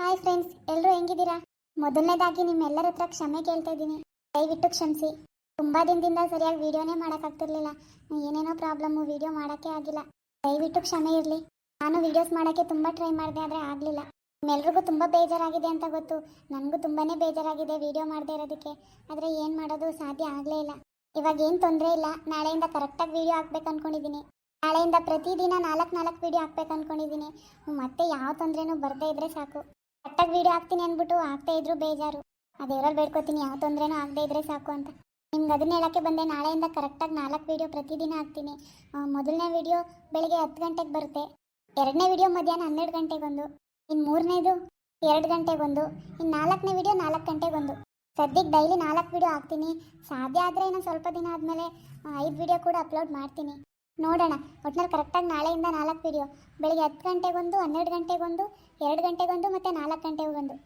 Hi friends ಎಲ್ಲರೂ ಹೆಂಗಿದ್ದೀರಾ? ಮೊದಲನೇದಾಗಿ ನಿಮ್ಮೆಲ್ಲರ ಹತ್ರ ಕ್ಷಮೆ ಕೇಳ್ತಾ ಇದ್ದೀನಿ. ದಯವಿಟ್ಟು ಕ್ಷಮಿಸಿ. ತುಂಬ ದಿನದಿಂದ ಸರಿಯಾಗಿ ವಿಡಿಯೋನೇ ಮಾಡೋಕ್ಕಾಗ್ತಿರ್ಲಿಲ್ಲ. ಏನೇನೋ ಪ್ರಾಬ್ಲಮ್ಮು ವಿಡಿಯೋ ಮಾಡೋಕ್ಕೆ ಆಗಿಲ್ಲ. ದಯವಿಟ್ಟು ಕ್ಷಮೆ ಇರಲಿ. ನಾನು ವೀಡಿಯೋಸ್ ಮಾಡೋಕ್ಕೆ ತುಂಬ ಟ್ರೈ ಮಾಡಿದೆ, ಆದರೆ ಆಗಲಿಲ್ಲ. ನಿಮ್ಮೆಲ್ರಿಗೂ ತುಂಬ ಬೇಜಾರಾಗಿದೆ ಅಂತ ಗೊತ್ತು. ನನಗೂ ತುಂಬಾ ಬೇಜಾರಾಗಿದೆ ವೀಡಿಯೋ ಮಾಡದೇ ಇರೋದಕ್ಕೆ. ಆದರೆ ಏನು ಮಾಡೋದು, ಸಾಧ್ಯ ಆಗಲೇ ಇಲ್ಲ. ಇವಾಗ ಏನು ತೊಂದರೆ ಇಲ್ಲ. ನಾಳೆಯಿಂದ ಕರೆಕ್ಟಾಗಿ ವಿಡಿಯೋ ಹಾಕ್ಬೇಕು ಅಂದ್ಕೊಂಡಿದ್ದೀನಿ ನಾಳೆಯಿಂದ ಪ್ರತಿದಿನ ನಾಲ್ಕು ನಾಲ್ಕು ವಿಡಿಯೋ ಹಾಕ್ಬೇಕು ಅಂದ್ಕೊಂಡಿದ್ದೀನಿ ಮತ್ತೆ ಯಾವ ತೊಂದರೆನೂ ಬರದೇ ಇದ್ದರೆ ಸಾಕು. ಕರೆಕ್ಟಾಗಿ ವಿಡಿಯೋ ಹಾಕ್ತೀನಿ ಅಂದ್ಬಿಟ್ಟು ಆಗ್ತಾ ಇದ್ರು ಬೇಜಾರು. ಅದೇವ್ರಲ್ಲಿ ಬೇಡ್ಕೋತೀನಿ, ಯಾವ ತೊಂದರೆನೂ ಆಗದೆ ಇದ್ರೆ ಸಾಕು ಅಂತ. ನಿಮ್ಗೆ ಅದನ್ನ ಹೇಳೋಕ್ಕೆ ಬಂದೆ, ನಾಳೆಯಿಂದ ಕರೆಕ್ಟಾಗಿ ನಾಲ್ಕು ವಿಡಿಯೋ ಪ್ರತಿದಿನ ಹಾಕ್ತೀನಿ. ಮೊದಲನೇ ವಿಡಿಯೋ ಬೆಳಿಗ್ಗೆ ಹತ್ತು ಗಂಟೆಗೆ ಬರುತ್ತೆ. ಎರಡನೇ ವಿಡಿಯೋ ಮಧ್ಯಾಹ್ನ ಹನ್ನೆರಡು ಗಂಟೆಗೊಂದು ಇನ್ನು ಮೂರನೇದು ಎರಡು ಗಂಟೆಗೊಂದು ಇನ್ನು ನಾಲ್ಕನೇ ವಿಡಿಯೋ ನಾಲ್ಕು ಗಂಟೆಗೊಂದು ಸದ್ಯಕ್ಕೆ ಡೈಲಿ ನಾಲ್ಕು ವಿಡಿಯೋ ಹಾಕ್ತೀನಿ. ಸಾಧ್ಯ ಆದರೆ ಇನ್ನೊಂದು ಸ್ವಲ್ಪ ದಿನ ಆದಮೇಲೆ ಐದು ವಿಡಿಯೋ ಕೂಡ ಅಪ್ಲೋಡ್ ಮಾಡ್ತೀನಿ. ನೋಡೋಣ. ಒಟ್ನಲ್ಲಿ ಕರೆಕ್ಟಾಗಿ ನಾಳೆಯಿಂದ ನಾಲ್ಕು ವಿಡಿಯೋ ಬೆಳಿಗ್ಗೆ ಹತ್ತು ಗಂಟೆಗೊಂದು ಹನ್ನೆರಡು ಗಂಟೆಗೊಂದು ಎರಡು ಗಂಟೆಗೊಂದು ಮತ್ತು ನಾಲ್ಕು ಗಂಟೆಗೊಂದು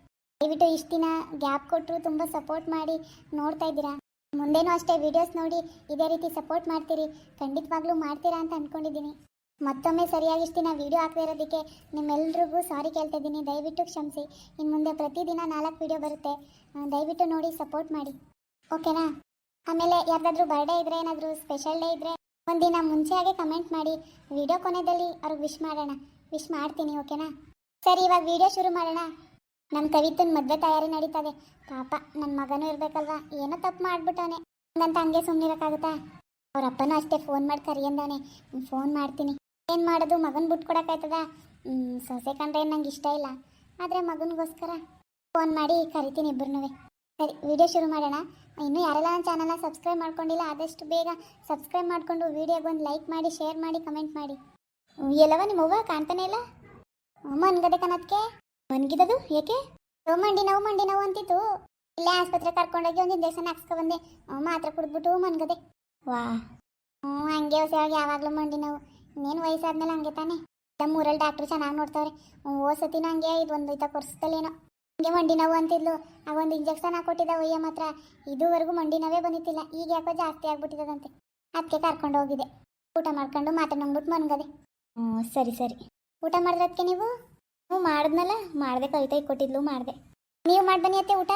ದಯವಿಟ್ಟು ಇಷ್ಟು ದಿನ ಗ್ಯಾಪ್ ಕೊಟ್ಟರು ತುಂಬ ಸಪೋರ್ಟ್ ಮಾಡಿ ನೋಡ್ತಾ ಇದ್ದೀರಾ? ಮುಂದೇನೂ ಅಷ್ಟೇ ವಿಡಿಯೋಸ್ ನೋಡಿ ಇದೇ ರೀತಿ ಸಪೋರ್ಟ್ ಮಾಡ್ತೀರಿ. ಖಂಡಿತವಾಗ್ಲೂ ಮಾಡ್ತೀರಾ ಅಂತ ಅಂದ್ಕೊಂಡಿದ್ದೀನಿ ಮತ್ತೊಮ್ಮೆ ಸರಿಯಾಗಿ ಇಷ್ಟು ದಿನ ವಿಡಿಯೋ ಹಾಕದೇ ಇರೋದಕ್ಕೆ ನಿಮ್ಮೆಲ್ರಿಗೂ ಸಾರಿ ಕೇಳ್ತಾ ಇದ್ದೀನಿ. ದಯವಿಟ್ಟು ಕ್ಷಮಿಸಿ. ಇನ್ನು ಮುಂದೆ ಪ್ರತಿದಿನ ನಾಲ್ಕು ವಿಡಿಯೋ ಬರುತ್ತೆ. ದಯವಿಟ್ಟು ನೋಡಿ ಸಪೋರ್ಟ್ ಮಾಡಿ. ಓಕೆನಾ ಆಮೇಲೆ ಯಾರ್ದಾದ್ರೂ ಬರ್ಡೇ ಇದ್ರೆ ಏನಾದರೂ ಸ್ಪೆಷಲ್ ಡೇ ಇದ್ರೆ ಒಂದಿನ ಮುಂಚೆಯಾಗೆ ಕಮೆಂಟ್ ಮಾಡಿ ವಿಡಿಯೋ ಕೊನೆಯಲ್ಲಿ ಅವ್ರಿಗೆ ವಿಶ್ ಮಾಡೋಣ. ವಿಶ್ ಮಾಡ್ತೀನಿ ಓಕೆನಾ ಸರಿ ಇವಾಗ ವಿಡಿಯೋ ಶುರು ಮಾಡೋಣ. ನಮ್ಮ ಕವಿತನ ಮದುವೆ ತಯಾರಿ ನಡೀತದೆ. ಪಾಪ ನನ್ನ ಮಗನೂ ಇರ್ಬೇಕಲ್ವಾ? ಏನೋ ತಪ್ಪು ಮಾಡಿಬಿಟ್ಟಾನೆ ಹಂಗಂತ ಹಂಗೆ ಸುಮ್ಮನಿರೋಕ್ಕಾಗುತ್ತಾ ಅವ್ರ ಅಪ್ಪನೂ ಅಷ್ಟೇ ಫೋನ್ ಮಾಡಿ ಕರಿಯಂದಾನೆ ಫೋನ್ ಮಾಡ್ತೀನಿ. ಏನು ಮಾಡೋದು? ಮಗನ ಬಿಟ್ಟು ಕೊಡೋಕ್ಕಾಯ್ತದ ಹ್ಮ್, ಸೊಸೆ ಕಂಡ್ರೆ ನಂಗೆ ಇಷ್ಟ ಇಲ್ಲ. ಆದರೆ ಮಗನಿಗೋಸ್ಕರ ಫೋನ್ ಮಾಡಿ ಕರಿತೀನಿ ಇಬ್ಬರನ್ನೂ ಸರಿ ವಿಡಿಯೋ ಶುರು ಮಾಡೋಣ. ಇನ್ನೂ ಯಾರೆಲ್ಲ ನನ್ನ ಚಾನಲ್ನ ಸಬ್ಸ್ಕ್ರೈಬ್ ಮಾಡ್ಕೊಂಡಿಲ್ಲ, ಆದಷ್ಟು ಬೇಗ ಸಬ್ಸ್ಕ್ರೈಬ್ ಮಾಡಿಕೊಂಡು ವೀಡಿಯೋಗೆ ಒಂದು ಲೈಕ್ ಮಾಡಿ ಶೇರ್ ಮಾಡಿ ಕಮೆಂಟ್ ಮಾಡಿ. ಎಲ್ಲವ ನಿಮ್ಮ ಅವ್ವ? ಕಾಣ್ತಾನೆ ಇಲ್ಲ? ಮನ್ಗದೆ ಕನತ್ಕೆ ಮನ್ಗಿದದು? ಏಕೆ? ನೋವು ಮಂಡಿ ನೋವು ಮಂಡಿ ನೋವು ಅಂತಿತ್ತು. ಇಲ್ಲೇ ಆಸ್ಪತ್ರೆ ಕರ್ಕೊಂಡೋಗಿ ಒಂದು ಇಂಜೆಕ್ಷನ್ ಹಾಕ್ಸ್ಕೊ ಬಂದೆ ಮಾತ್ರ ಕುಡ್ಬಿಟ್ಟು ಮನ್ಗದೆ ವಾ. ಹ್ಞೂ ಹಂಗೆ ಹೊಸವಾಗಿ ಯಾವಾಗಲೂ ಮಂಡಿ ನೋವು. ಇನ್ನೇನು ವಯಸ್ಸಾದ್ಮೇಲೆ ಹಂಗೆ ತಾನೆ. ನಮ್ಮ ಊರಲ್ಲಿ ಡಾಕ್ಟ್ರು ಚೆನ್ನಾಗಿ ನೋಡ್ತಾವ್ರೆ. ಓ ಸತಿನ ಹಂಗೆ, ಇದು ಒಂದು ಐತ ಕೊರ್ಸ್ತಲ್ಲೇನೋ ಹಂಗೆ ಮಂಡಿ ನೋವು ಅಂತಿದ್ಲು. ಆ ಒಂದು ಇಂಜೆಕ್ಷನ್ ಹಾಕೊಟ್ಟಿದ್ದ ಒಯ್ಯ ಮಾತ್ರ. ಇದುವರೆಗೂ ಮಂಡಿ ನೋವೇ ಬಂದಿತ್ತಿಲ್ಲ. ಈಗ ಯಾಕೋ ಜಾಸ್ತಿ ಆಗ್ಬಿಟ್ಟಿದಂತೆ ಅದಕ್ಕೆ ಕರ್ಕೊಂಡು ಹೋಗಿದೆ ಊಟ ಮಾಡ್ಕೊಂಡು ಮಾತ್ರ ನುಂಗ್ಬಿಟ್ಟು ಮನ್ಗದೆ. ಹ್ಞೂ, ಸರಿ ಸರಿ. ಊಟ ಮಾಡಿದ್ರದಕ್ಕೆ ನೀವು? ಹ್ಞೂ, ಮಾಡಿದ್ನಲ್ಲ. ಮಾಡಿದೆ ಕವಿತಾ ಕೊಟ್ಟಿದ್ಲು, ಮಾಡಿದೆ. ನೀವು ಮಾಡಿ ಬನ್ನಿ ಅತ್ತೆ ಊಟ.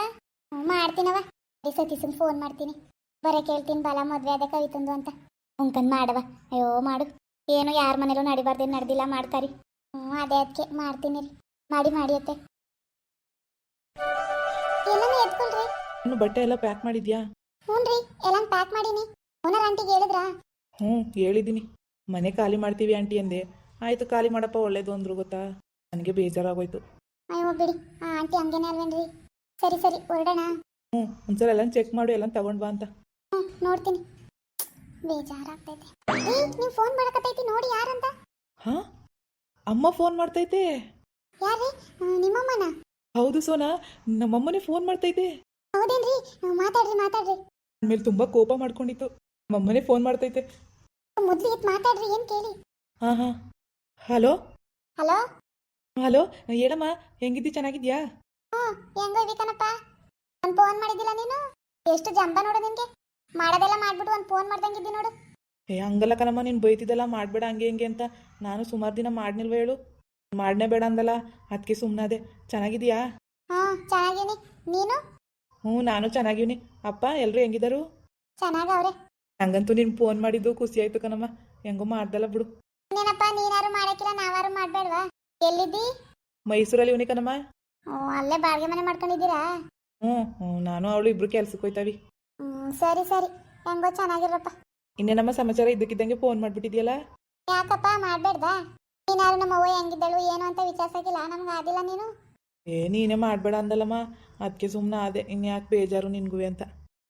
ಹ್ಞೂ, ಮಾಡ್ತೀನವ. ಈ ಸತೀಸನ್ ಫೋನ್ ಮಾಡ್ತೀನಿ. ಬರೋ ಕೇಳ್ತೀನಿ ಬಲ, ಮದುವೆ ಅದೇ ಕವಿತಂದು ಅಂತ. ಉಂಕಂದ್ ಮಾಡವ. ಅಯ್ಯೋ, ಮಾಡು. ಏನು ಯಾರ ಮನೇಲೂ ನಡಿಬಾರ್ದೇನು ನಡೆದಿಲ್ಲ, ಮಾಡ್ತಾರಿ. ಹ್ಞೂ, ಅದೇ ಅದಕ್ಕೆ ಮಾಡ್ತೀನಿ ರೀ ಮಾಡಿ ಮಾಡಿ ಅತ್ತೆ. ಎತ್ಕೊಳ್ರಿ ಇನ್ನು ಬಟ್ಟೆ ಎಲ್ಲ ಪ್ಯಾಕ್ ಮಾಡಿದ್ಯಾ? ಹ್ಞೂ ರೀ ಎಲ್ಲ ಪ್ಯಾಕ್ ಮಾಡೀನಿ. ಓನರ್ ಆಂಟಿಗೆ ಹೇಳಿದ್ರಾ? ಹ್ಞೂ ಹೇಳಿದ್ದೀನಿ. ಮನೆ ಖಾಲಿ ಮಾಡ್ತೀವಿ ಆಂಟಿ ಅಂದೆ. ಆಯಿತು ಖಾಲಿ ಮಾಡಪ್ಪ ಒಳ್ಳೇದು ಅಂದ್ರು ಗೊತ್ತಾ? ನನಗೆ ಬೇಜಾರಾಗೋಯ್ತು. ಅಯ್ಯೋ ಬಿಡಿ. ಆ ಆಂಟಿ ಹಂಗೇನೆ ಅಲ್ವೇನ್ರಿ? ಸರಿ ಸರಿ ಹೊರಡೋಣ. ಹ್ಞೂ ಒಂದ್ಸಲ ಎಲ್ಲ ಚೆಕ್ ಮಾಡು ಎಲ್ಲ ತಗೊಂಡ್ ಬಾ ಅಂತ. ಹ್ಞೂ ನೋಡ್ತೀನಿ. ಬೇಜಾರಾಗ್ತೈತೆ. ಏ ನೀವು ಫೋನ್ ಮಾಡಕತ್ತೈತಿ ನೋಡಿ ಯಾರಂತ? ಹಾಂ? ಅಮ್ಮ ಫೋನ್ ಮಾಡ್ತೈತೆ. ಯಾರ್ರಿ? ಹ್ಮ್, ನಿಮ್ಮಮ್ಮನ? ಹೌದು ಸೋನಾ ನಮ್ಮಮ್ಮನೇ ಫೋನ್ ಮಾಡ್ತೈತೆ. ಹೌದೇನ್ರಿ? ಹ್ಮ್, ಮಾತಾಡ್ರಿ ಮಾತಾಡ್ರಿ. ಮೇಲೆ ತುಂಬಾ ಕೋಪ ಮಾಡ್ಕೊಂಡಿತ್ತು. ನಮ್ಮಮ್ಮನೇ ಫೋನ್ ಮಾಡ್ತೈತೆ. ಮೊದ್ಲು ಇತ್ತು ಮಾತಾಡ್ರಿ ಏನು ಕೇಳಿ? ಹಾಂ ಹಾಂ. ಹಲೋ? ಹಲೋ? ಹಲೋ? ಹೇಳಮ್ಮ ಹೆಂಗಿದ್ದಿ ಚೆನ್ನಾಗಿದ್ಯಾ? ಹ್ಞೂ ಹೆಂಗೋ ಇದೀಕನಪ್ಪ ಒಂದು ಫೋನ್ ಮಾಡಿದ್ದಿಲ್ಲ ನೀನು? ಎಷ್ಟು ಜಂಬ ನೋಡು ನಿನಗೆ. ಮಾಡೋದೆಲ್ಲ ಮಾಡ್ಬಿಟ್ಟು ಒಂದು ಫೋನ್ ಮಾಡ್ದಂಗಿದ್ದಿ ನೋಡು. ಏ ಹಂಗಲ್ಲ ಕನಮ್ಮ ನೀನು ಬೈತಿದ್ದಲ್ಲ ಮಾಡಬೇಡ ಹಂಗೆ ಹಿಂಗೆ ಅಂತ. ನಾನು ಸುಮಾರು ದಿನ ಮಾಡ್ನಿಲ್ವ ಹೇಳು. ಮಾಡನೇ ಬೇಡ ಅಂದಲ್ಲ ಅದಕ್ಕೆ ಸುಮ್ಮನಾದೆ ಚೆನ್ನಾಗಿದೀಯಾ? ಹ್ಞೂ ಚೆನ್ನಾಗೀನಿ. ನೀನು? ಹ್ಞೂ ನಾನು ಚೆನ್ನಾಗಿವ್ನಿ ಅಪ್ಪ ಎಲ್ಲರೂ ಹೆಂಗಿದಾರು? ಚೆನ್ನಾಗವ್ರೆ. ನಂಗಂತೂ ನಿನ್ ಫೋನ್ ಮಾಡಿದ್ದು ಖುಷಿ ಆಯ್ತು ಕಣಮ್ಮ. ಹೆಂಗೋ ಮಾಡ್ದಲ್ಲ ಬಿಡು. ಇನ್ನೇನಪ್ಪ ನೀನಾರು ಮಾಡಕ್ಕಿಲ್ಲ ನಾವಾರು ಮಾಡ್ಬೇಡ್ವಾ? ಎಲ್ಲಿದ್ದಿ? ಮೈಸೂರಲ್ಲಿ ಇವನಿ ಕಣಮ್ಮ. ಓ ಅಲ್ಲೇ ಬಾಡಿಗೆ ಮನೆ ಮಾಡ್ಕೊಂಡಿದ್ದೀರಾ? ಹ್ಞೂ ಹ್ಞೂ ನಾನು ಅವಳು ಇಬ್ರು ಕೆಲ್ಸಕ್ಕೆ ಹೋಯ್ತಾವಿ. ಹ್ಮ್ ಸರಿ ಸರಿ. ಹೆಂಗೋ ಚೆನ್ನಾಗಿರಪ್ಪ ಇನ್ನೇನಮ್ಮ ಸಮಾಚಾರ ಇದ್ದಕ್ಕಿದ್ದಂಗೆ ಫೋನ್ ಮಾಡ್ಬಿಟ್ಟಿದ್ಯಲ್ಲ? ಯಾಕಪ್ಪ ಮಾಡ್ಬೇಡ್ದಾ ನೀನಾರು ನಮ್ಮ ಅವ್ವ ಹೆಂಗಿದ್ದಳು ಏನು ಅಂತ ವಿಚಾರಿಸಕ್ಕಿಲ್ಲ. ನಮ್ಗೆ ಆಗಿಲ್ಲ ನೀನು? ಏ ನೀನೇ ಮಾಡಬೇಡ ಅಂದಲ್ಲಮ್ಮ. ಅದಕ್ಕೆ ಸುಮ್ಮನೆ ಅದೇ ಇನ್ಯಾಕೆ ಬೇಜಾರು ನಿನ್ಗೂ ಅಂತ.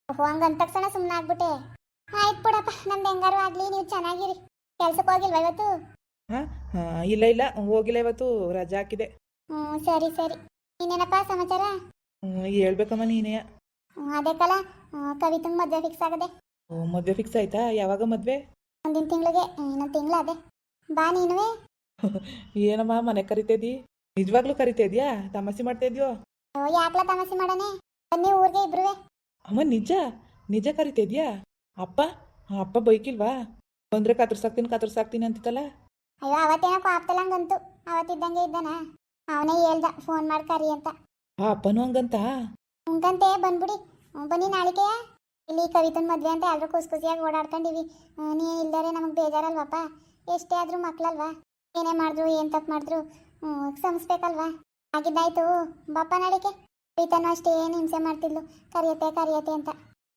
ಹಂಗ ಅಂದ ತಕ್ಷಣ ಸುಮ್ಮನೆ ಆಗ್ಬಿಟ್ಟೆ. ಆಯ್ತು ಬಿಡಪ್ಪ ನಮ್ದು ಹೆಂಗಾರು ಆಗ್ಲಿ ನೀವು ಚೆನ್ನಾಗಿರಿ. ಕೆಲ್ಸಕ್ಕೆ ಹೋಗಿಲ್ವ ಇವತ್ತು? ಹಾಂ ಹಾಂ ಇಲ್ಲ ಇಲ್ಲ. ಹೋಗಿಲ್ಲ ಇವತ್ತು. ರಜೆ ಹಾಕಿದೆ. ಹ್ಞೂ ಸರಿ ಸರಿ. ಇನ್ನೇನಪ್ಪ ಸಮಾಚಾರ? ಹೇಳ್ಬೇಕಮ್ಮ ನೀನೇ. ಹ್ಮ್, ಅದೇ ಕಲ. ಕವಿತಂಗೆ ಮದುವೆ ಫಿಕ್ಸ್ ಆಗದೆ. ಓ ಮದುವೆ ಫಿಕ್ಸ್ ಆಯ್ತಾ? ಯಾವಾಗ ಮದುವೆ? ಮುಂದಿನ ತಿಂಗಳಿಗೆ ಇನ್ನೊಂದು ತಿಂಗಳು ಅದೇ. ಬಾ ನೀನುವೆ. ಏನಮ್ಮ ಮನೆ ಕರಿತೇದಿ ನಿಜವಾಗ್ಲೂ ಕರಿತಿದ್ಯಾ? ತಮಾಷೆ ಮಾಡ್ತಾ ಇದ್ಯೋ ಯಾಕ್ಲ ತಮಾಷೆ ಮಾಡನೆ ಬನ್ನಿ ಊರಿಗೆ ಇಬ್ರುವೆ. ಅಮ್ಮ ನಿಜ? ನಿಜ ಕರಿತೇದ್ಯಾ? ಅಪ್ಪ ಅಪ್ಪ ಬೈಕಿಲ್ವಾ? ಬಂದ್ರೆ ಕತ್ರಸಾಕ್ತೀನಿ ಕತ್ರಸಾಕ್ತೀನಿ ಅಂತಿತ್ತಲ್ಲ? ಅಯ್ಯೋ ಅವತ್ತೇನೋ ಕಾಪ್ತಲ್ಲ ಹಂಗಂತು. ಅವತ್ತಿದ್ದಂಗೆ ಇದ್ದಾನ. ಅವನೇ ಹೇಳ್ದ ಫೋನ್ ಮಾಡಿ ಕರಿ ಅಂತ. ಆ ಅಪ್ಪನೂ ಹಂಗಂತ? ಹಂಗಂತೆ ಬಂದ್ಬಿಡಿ. ಬನ್ನಿ ನಾಳಿಕೆ. ಇಲ್ಲಿ ಕವಿತನ್ ಮದ್ವೆ ಅಂತ ಎಲ್ಲರೂ ಖುಷಿ ಖುಷಿಯಾಗಿ ಓಡಾಡ್ಕೊಂಡಿವಿ. ನೀ ಇಲ್ದರೆ ನಮಗೆ ಬೇಜಾರಲ್ವಪ್ಪ? ಎಷ್ಟೇ ಆದ್ರೂ ಮಕ್ಳಲ್ವಾ? ಏನೇ ಮಾಡಿದ್ರು ಏನ್ ತಪ್ಪು ಮಾಡಿದ್ರು ಕ್ಷಮಿಸ್ಬೇಕಲ್ವಾ? ಆಗಿದ್ದಾಯ್ತು ಬಾಪ ನಡಿಕೆ ಪ್ರೀತನ ಅಷ್ಟೇ ಏನು ಹಿಂಸೆ ಮಾಡ್ತಿದ್ಲು. ಕರಿಯತ್ತೆ ಕರಿಯತ್ತೆ ಅಂತ.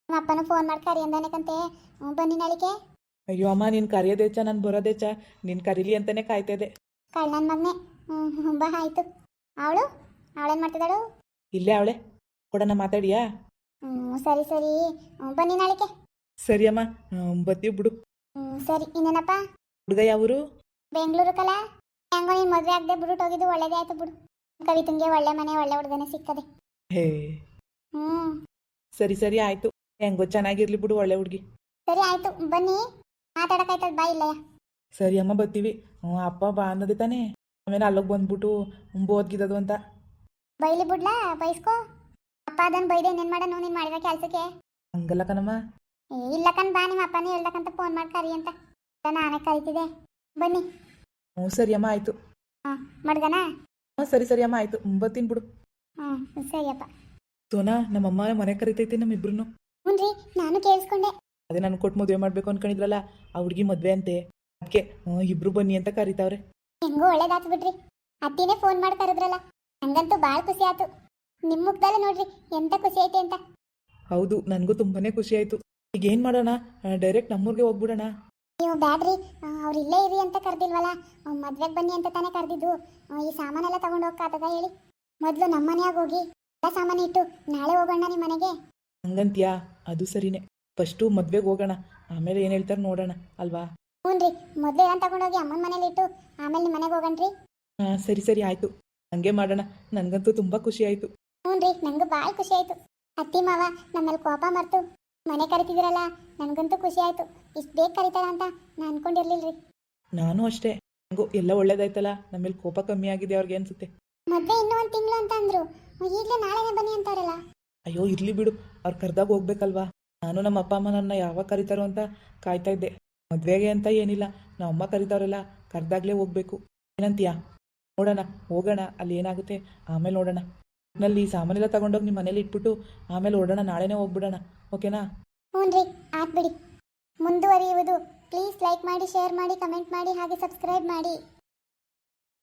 ನಮ್ಮ ಅಪ್ಪನೂ ಫೋನ್ ಮಾಡಿ ಕರಿ ಅಂದಾನಕಂತೆ ಹ್ಮ್, ಬನ್ನಿ ನಳಿಕೆ ಅಯ್ಯೋ ಅಮ್ಮ ನೀನು ಕರೆಯೋದೇಚ ನಾನು ಬರೋದೇಚ ನೀನು ಕರೀಲಿ ಅಂತಾನೆ ಕಾಯ್ತದೆ ಕಣ್ಣನ್ ಕಳ್ಳನ ಮಗನೆ. ಹ್ಞೂ ಬಾ ಆಯಿತು. ಅವಳು? ಅವಳೇನು ಮಾಡ್ತಿದ್ದಾಳು? ಇಲ್ಲೇ ಅವಳೆ. ಕೊಡೋಣ ಮಾತಾಡಿಯಾ? ಹ್ಞೂ ಸರಿ ಸರಿ. ಬನ್ನಿ ನಳಿಕೆ ಸರಿ ಅಮ್ಮ ಬತ್ತಿ ಬತ್ತೀವಿ ಬಿಡು. ಹ್ಞೂ ಸರಿ. ಇನ್ನೇನಪ್ಪ? ಹುಡುಗ ಯಾವರು? ಬೆಂಗಳೂರು ಕಲ? ಹೆಂಗೋ ನೀನು ಮದುವೆ ಆಗದೆ ಬಿಟ್ಟು ಹೋಗಿದ್ದು ಒಳ್ಳೇದೇ ಆಯ್ತು ಬಿಡು. ಕವಿತಂಗೆ ಒಳ್ಳೆ ಮನೆ ಒಳ್ಳೆ ಹುಡುಗನೇ ಸಿಕ್ಕದೆ ಹೇ. ಹ್ಞೂ ಸರಿ ಸರಿ ಆಯ್ತು. ಹೆಂಗೋ ಚೆನ್ನಾಗಿರ್ಲಿ ಬಿಡು ಒಳ್ಳೆ ಹುಡುಗಿ. ಸರಿ ಆಯ್ತು ಬನ್ನಿ. ಮಾತಾಡೋಕ್ಕಾಯ್ತದ ಬಾ ಇಲ್ಲಯ್ಯ. ಸರಿ ಅಮ್ಮ ಬರ್ತೀವಿ. ಹ್ಞೂ ಅಪ್ಪ ಬಾ ಅನ್ನೋದೇ ತಾನೇ. ಆಮೇಲೆ ಅಲ್ಲೋಗ್ ಬಂದ್ಬಿಟ್ಟು ಬೋದ್ಗಿದದು ಅಂತ. ಬೈಲಿ ಬಿಡ್ಲಾ? ಬೈಸ್ಕೋ. ಅಪ್ಪ ಅದನ್ನ ಬೈದೆ ನೆನ್ ಮಾಡೋಣ ನೀನ್ ಮಾಡಿದ ಕೆಲ್ಸಕ್ಕೆ? ಹಂಗಲ್ಲ ಕಣಮ್ಮ. ಏ ಇಲ್ಲ ಕಣ್ ಬಾ ನಿಮ್ಮ ಅಪ್ಪನೇ ಹೇಳ್ದಕ್ಕಂತ ಫೋನ್ ಮಾಡಿ ಕರಿ ಅಂತ. ನಾನೇ ಕರಿತಿದ್ದೆ. ಬನ್ನಿ. ಹ್ಞೂ ಸರಿ ಅಮ್ಮ ಆಯಿತು. ಹಾಂ ಸರಿ ಸರಿ ಅಮ್ಮ ಆಯ್ತು. ಬತ್ತೀನಿ ಬಿಡು. ಹ್ಞೂ ಸರಿಯಪ್ಪ ಸೋನಾ ನಮ್ಮಮ್ಮ ಮನೆ ಕರಿತೈತಿ ನಮ್ಮಿಬ್ರು ಹ್ಞೂ ರೀ ನಾನು ಕೇಳಿಸ್ಕೊಂಡೆ. ಅದೇ ನಾನು ಕೊಟ್ಟು ಮದುವೆ ಮಾಡಬೇಕು ಅನ್ಕೊಂಡಿದ್ರಲ್ಲ ಆ ಹುಡುಗಿ ಮದ್ವೆ ಅಂತೆ. ಅದಕ್ಕೆ ಇಬ್ರು ಬನ್ನಿ ಅಂತ ಕರಿತಾವ್ರೆ. ಹೆಂಗೋ ಒಳ್ಳೇದಾತು ಬಿಡ್ರಿ. ಅತ್ತಿನೇ ಫೋನ್ ಮಾಡಿ ಕರೆದ್ರಲ್ಲ ನಂಗಂತೂ ಭಾಳ ಖುಷಿ ಆಯ್ತು ನಿಮ್ಮ ಮುಖದಲ್ಲ ನೋಡ್ರಿ ಎಂತ ಖುಷಿ ಐತೆ ಅಂತ. ಹೌದು ನನಗೂ ತುಂಬಾನೇ ಖುಷಿ ಆಯಿತು. ಈಗ ಏನು ಮಾಡೋಣ ಡೈರೆಕ್ಟ್ ನಮ್ಮೂರಿಗೆ ಹೋಗ್ಬಿಡೋಣ. ನೀವು ಬ್ಯಾಡ್ರಿ ಅವ್ರು ಇಲ್ಲೇ ಇರಿ ಅಂತ ಕರೆದಿಲ್ವಲ್ಲ ಮದ್ವೆಗೆ ಬನ್ನಿ ಅಂತ ತಾನೇ ಕರೆದಿದ್ದು. ಈ ಸಾಮಾನೆಲ್ಲ ತಗೊಂಡು ಹೋಗ್ಕಾತದ ಹೇಳಿ. ಮೊದಲು ನಮ್ಮ ಮನೆಯಾಗ ಹೋಗಿ ಎಲ್ಲ ಸಾಮಾನು ಇಟ್ಟು ನಾಳೆ ಹೋಗೋಣ ನಿಮ್ಮ ಮನೆಗೆ. ಹಂಗಂತ್ಯಾ? ಅದು ಸರಿನೇ. ಫಸ್ಟು ಮದ್ವೆಗೆ ಹೋಗೋಣ ಆಮೇಲೆ ಏನು ಹೇಳ್ತಾರೆ ನೋಡೋಣ ಅಲ್ವಾ? ಹ್ಞೂ ರೀ ಮೊದಲು ಏನು ತಗೊಂಡೋಗಿ ಅಮ್ಮನ ಮನೇಲಿ ಇಟ್ಟು ಆಮೇಲೆ ನಿಮ್ಮ ಮನೆಗೆ ರೀ ಹಾಂ ಸರಿ ಸರಿ ಆಯಿತು. ಹಂಗೆ ಮಾಡೋಣ. ನನಗಂತೂ ತುಂಬ ಖುಷಿ ಆಯಿತು. ಹ್ಞೂ ರೀ ನನಗೂ ಭಾಳ ಖುಷಿ ಆಯ್ತು. ಅತ್ತಿ ಮಾವ ನಮ್ಮಲ್ಲಿ ಕೋಪ ಮರ್ತು ಮನೆ ಕರಿತಿದ್ರಲ್ಲ ನನಗಂತೂ ಖುಷಿ ಆಯ್ತು. ಇಷ್ಟು ಬೇಗ ಕರಿತಾರ ಅಂತ ನಾನು ಅನ್ಕೊಂಡಿರ್ಲಿಲ್ರಿ. ನಾನು ಅಷ್ಟೇ. ಹಂಗೋ ಎಲ್ಲ ಒಳ್ಳೇದಾಯ್ತಲ್ಲ? ನಮ್ಮೇಲೆ ಕೋಪ ಕಮ್ಮಿ ಆಗಿದೆ ಅವ್ರಿಗೆ ಅನ್ಸುತ್ತೆ. ಮದ್ವೆ ಇನ್ನೂ ಒಂದ್ ತಿಂಗಳು ಅಂತ ಅಂದ್ರು. ಈಗಲೇ ನಾಳೆನೇ ಬನ್ನಿ ಅಂತಾರಲ್ಲ ಅಯ್ಯೋ ಇರ್ಲಿ ಬಿಡು. ಅವ್ರು ಕರ್ದಾಗ ಹೋಗ್ಬೇಕಲ್ವಾ? ನಾನು ನಮ್ಮ ಅಪ್ಪ ಅಮ್ಮ ನನ್ನ ಯಾವಾಗ ಕರಿತಾರೋ ಅಂತ ಕಾಯ್ತಾ ಇದ್ದೆ. ಮದ್ವೆಗೆ ಅಂತ ಏನಿಲ್ಲ. ನಮ್ಮ ಅಮ್ಮ ಕರಿತಾರಲ್ಲ ಕರ್ದಾಗ್ಲೇ ಹೋಗ್ಬೇಕು. ಏನಂತೀಯಾ? ನೋಡೋಣ ಹೋಗೋಣ. ಅಲ್ಲಿ ಏನಾಗುತ್ತೆ? ಆಮೇಲೆ ನೋಡೋಣ. ನಲ್ಲಿ ಸಾಮಾನೆಲ್ಲ ತಗೊಂಡೋಗಿ ನಿಮ್ಮ ಮನೇಲಿ ಇಟ್ಬಿಟ್ಟು ಆಮೇಲೆ ಓಡೋಣ, ನಾಳೆನೇ ಹೋಗ್ಬಿಡೋಣ. ಓಕೆನಾ? ಹ್ಞೂ ರೀ ಬಿಡಿ ಮುಂದುವರಿಯುವುದು. ಪ್ಲೀಸ್ ಲೈಕ್ ಮಾಡಿ, ಶೇರ್ ಮಾಡಿ, ಕಮೆಂಟ್ ಮಾಡಿ, ಹಾಗೆ ಸಬ್ಸ್ಕ್ರೈಬ್ ಮಾಡಿ.